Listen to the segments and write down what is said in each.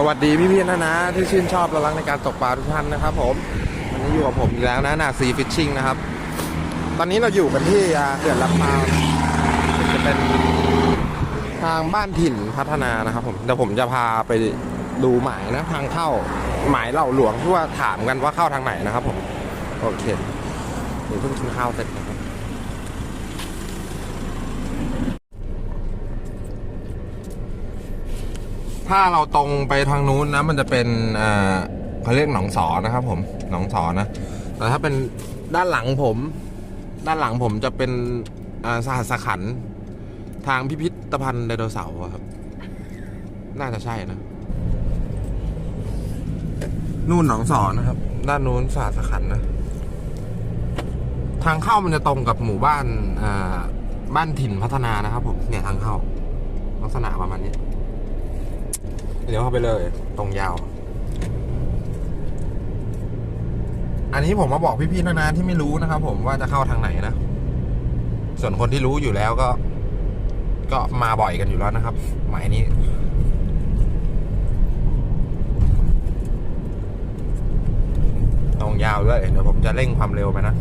สวัสดีพี่พี่นะนะที่ชื่นชอบและรักในการตกปลาทุกท่านนะครับผมวันนี้อยู่กับผมอีกแล้วนะนาซีฟิชชิ่งนะครับ ตอนนี้เราอยู่กันที่เขื่อนลำพาวจะเป็นทางบ้านถิ่นพัฒนานะครับผมเดี๋ยวผมจะพาไปดูหมายนะทางเข้าหมายเหล่าหลวงที่ว่าถามกันว่าเข้าทางไหนนะครับผม โอเคเดี๋ยวเพิ่งกินข้าวเสร็จนะครับ ถ้าเราตรงไปทางนู้นนะมันจะเป็นอ่าเขาเรียกหนองสอนะครับ ผมหนองสอนะแต่ถ้าเป็นด้านหลังผม ด้านหลังผมจะเป็นอ่าสหัสขันทางพิพิธภัณฑ์ไดโนเสาร์ครับ น่าจะใช่นะ นู่นหนองสอนะครับ ด้านนู้นสหัสขันนะ ทางเข้ามันจะตรงกับหมู่บ้านบ้านถิ่นพัฒนานะครับผม เนี่ยทางเข้า ลักษณะประมาณนี้ เดี๋ยวเข้าไปเลย ตรงยาว อันนี้ผมมาบอกพี่ๆนะนะที่ไม่รู้นะครับผมว่าจะเข้าทางไหนนะ ส่วนคนที่รู้อยู่แล้วก็ ก็มาบ่อยกันอยู่แล้วนะครับ หมายนี้ตรงยาวด้วยเดี๋ยวผมจะเร่งความเร็วไปนะ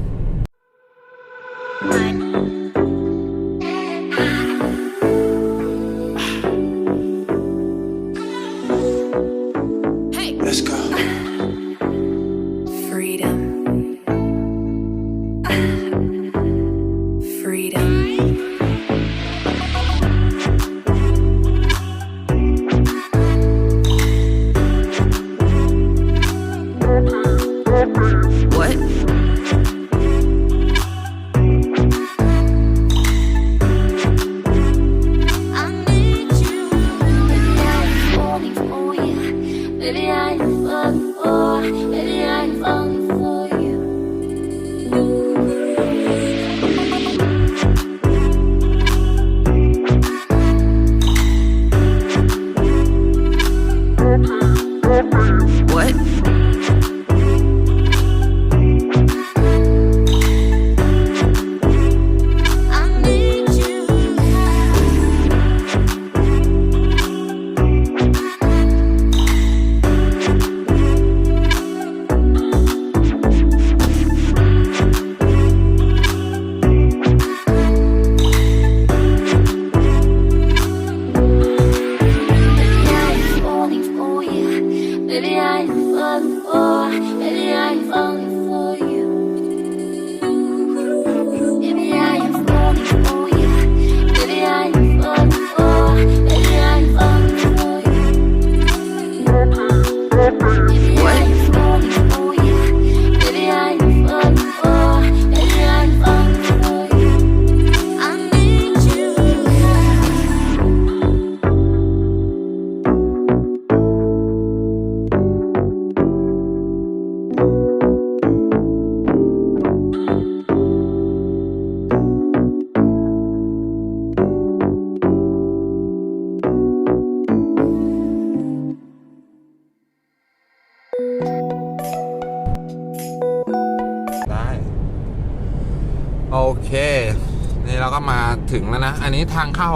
ถึงแล้วนะ อันนี้ทางเข้า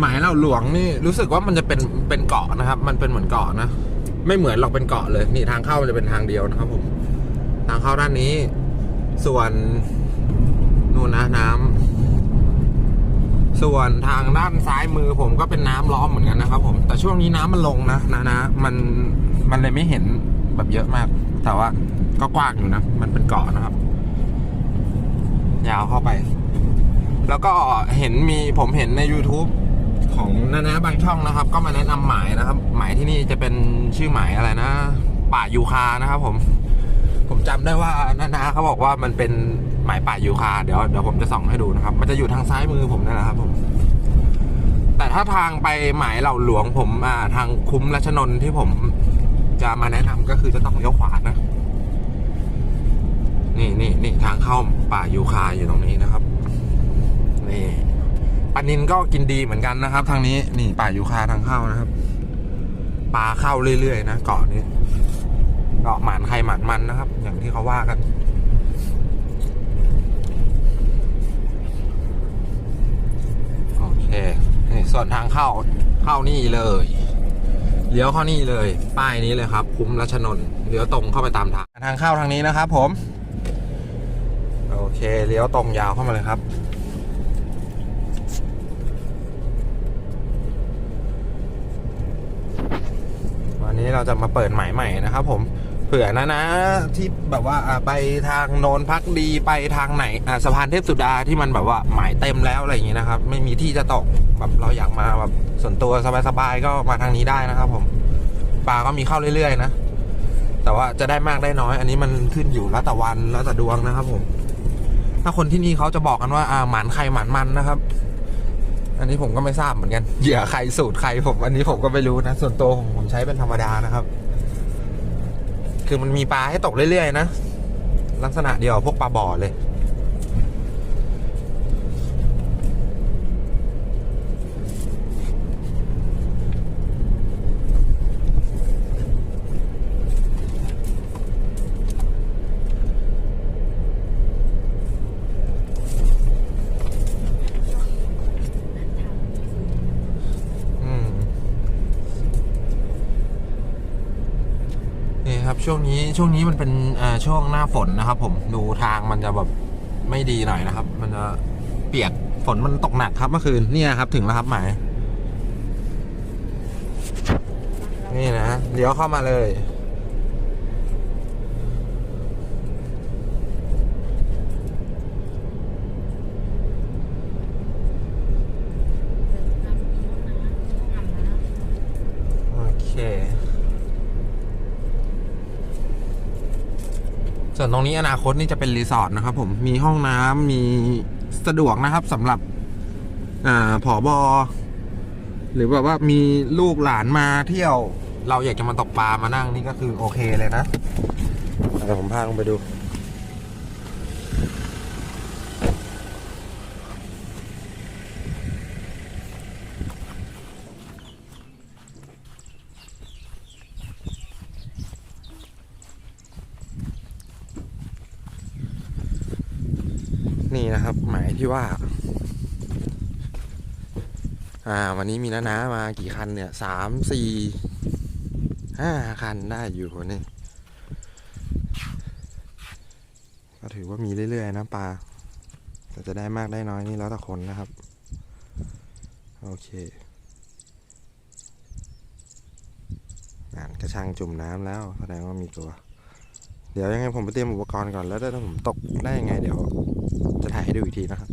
หมายเราหลวงนี่รู้สึกว่ามันจะเป็นเป็นเกาะนะครับ มันเป็นเหมือนเกาะนะ ไม่เหมือนหรอกเป็นเกาะเลย นี่ทางเข้ามันจะเป็นทางเดียวนะครับ ผม ทางเข้าด้านนี้ ส่วนนู่นนะน้ำส่วนทางด้านซ้ายมือผมก็เป็นน้ำล้อมเหมือนกันนะครับ ผม แต่ช่วงนี้น้ำมันลงนะนะนะมันมันเลยไม่เห็นแบบเยอะมาก แต่ว่าก็กว้างอยู่นะ มันเป็นเกาะนะครับ ยาวเข้าไป แล้วก็เห็นมีผมเห็นใน YouTube ของนานาบางช่องนะครับ ก็มาแนะนำหมายนะครับ หมายที่นี่จะเป็นชื่อหมายอะไรนะ ป่ายูคานะครับ ผม ผมจำได้ว่านานาเขาบอกว่ามันเป็นหมายป่ายูคาเดี๋ยวเดี๋ยวผมจะส่องให้ดูนะครับ มันจะอยู่ทางซ้ายมือผมนั่แหละครับผมแต่ถ้าทางไปหมายเหล่าหลวงผมอ่าทางคุ้มรัชนนท์ที่ผมจะมาแนะนำก็คือจะต้องเลี้ยวขวานะ นี่นี่นี่ทางเข้าป่ายูคาอยู่ตรงนี้นะครับ นี่ปลานินก็กินดีเหมือนกันนะครับ ทางนี้นี่ป่ายูคาทางเข้านะครับปลาเข้าเรื่อยๆนะเกาะนี้เกาะหมานใครหมานมันนะครับ อย่างที่เขาว่ากันโอเคนี่ส่วนทางเข้าเข้านี่เลยเลี้ยวเข้านี่เลย ป้ายนี้เลยครับ คุ้มรัชนนเลี้ยวตรงเข้าไปตามทางทางเข้าทางนี้นะครับ ผม โอเคเลี้ยวตรงยาวเข้ามาเลยครับ วันนี้ เราจะมาเปิดหมายใหม่นะครับผมเผื่อนะนะที่แบบว่าไปทางโนนพักดีไปทางไหนสะพานเทพสุดาที่มันแบบว่าหมายเต็มแล้วอะไรอย่างงี้นะครับ ไม่มีที่จะตกแบบเราอยากมาแบบส่วนตัวสบายๆก็มาทางนี้ได้นะครับ ผมปลาก็มีเข้าเรื่อยๆนะแต่ว่าจะได้มากได้น้อย อันนี้มันขึ้นอยู่แล้วแต่วันแล้วแต่ดวงนะครับ ผม ถ้าคนที่นี่เขาจะบอกกันว่าอ่าหมานใครหมานมันนะครับ อันนี้ผมก็ไม่ทราบเหมือนกันเหยื่อใครสูตรใครผมอันนี้ผมก็ไม่รู้นะ ส่วนตัวผมผมใช้เป็นธรรมดานะครับ คือมันมีปลาให้ตกเรื่อยๆนะ ลักษณะเดียวกับพวกปลาบ่อเลย ช่วงนี้ช่วงนี้มันเป็นช่วงหน้าฝนนะครับ ผมดูทางมันจะแบบไม่ดีหน่อยนะครับ มันจะเปียกฝนมันตกหนักครับเมื่อคืนนี่ยครับ ถึงแล้วครับหมายนี่นะเดี๋ยวเข้ามาเลย โอเค ส่วนตรงนี้อนาคตนี่จะเป็นรีสอร์ทนะครับ ผมมีห้องน้ำมีสะดวกนะครับสำหรับ อ่าผอบอหรือแบบว่ามีลูกหลานมาเที่ยว เราอยากจะมาตกปลามานั่งนี่ก็คือโอเคเลยนะเดี๋ยวผมพาลงไปดู นี่นะครับ หมายที่ว่า อ่า วันนี้มีน้านามากี่คันเนี่ยสามสี่ห้าคันได้อยู่นี่ก็ถือว่ามีเรื่อยๆนะปลาแต่จะได้มากได้น้อยนี่แล้วแต่คนนะครับ โอเคงานกระชังจุ่มน้ำแล้วแสดงว่ามีตัว เดี๋ยวยังไงผมไปเตรียมอุปกรณ์ก่อนแล้วถ้าผมตกได้ยังไงเดี๋ยว จะถ่ายให้ดูอีกทีนะครับ